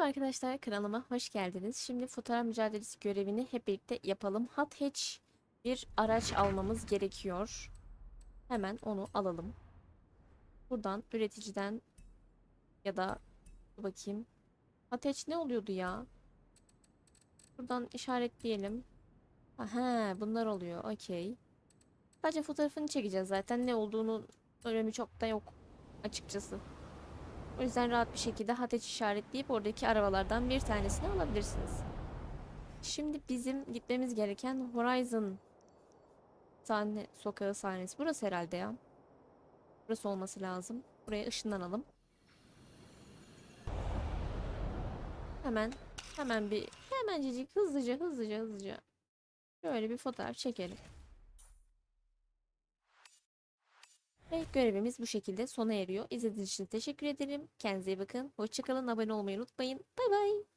Merhaba arkadaşlar kanalıma hoş geldiniz. Şimdi fotoğraf mücadelesi görevini hep birlikte yapalım. Hot Hatch bir araç almamız gerekiyor. Hemen onu alalım. Buradan üreticiden ya da bakayım. Hot Hatch ne oluyordu ya? Buradan işaretleyelim. Aha bunlar oluyor. Okey. Sadece fotoğrafını çekeceğiz zaten. Ne olduğunu önemi çok da yok açıkçası. O yüzden rahat bir şekilde hateç işaretleyip oradaki arabalardan bir tanesini alabilirsiniz. Şimdi bizim gitmemiz gereken Horizon sahne, sokağı sahnesi. Burası herhalde ya. Burası olması lazım. Buraya ışınlanalım. Hemen hemen bir hemencecik hızlıca hızlıca hızlıca şöyle bir fotoğraf çekelim. Ve görevimiz bu şekilde sona eriyor. İzlediğiniz için teşekkür ederim. Kendinize iyi bakın. Hoşçakalın. Abone olmayı unutmayın. Bay bay.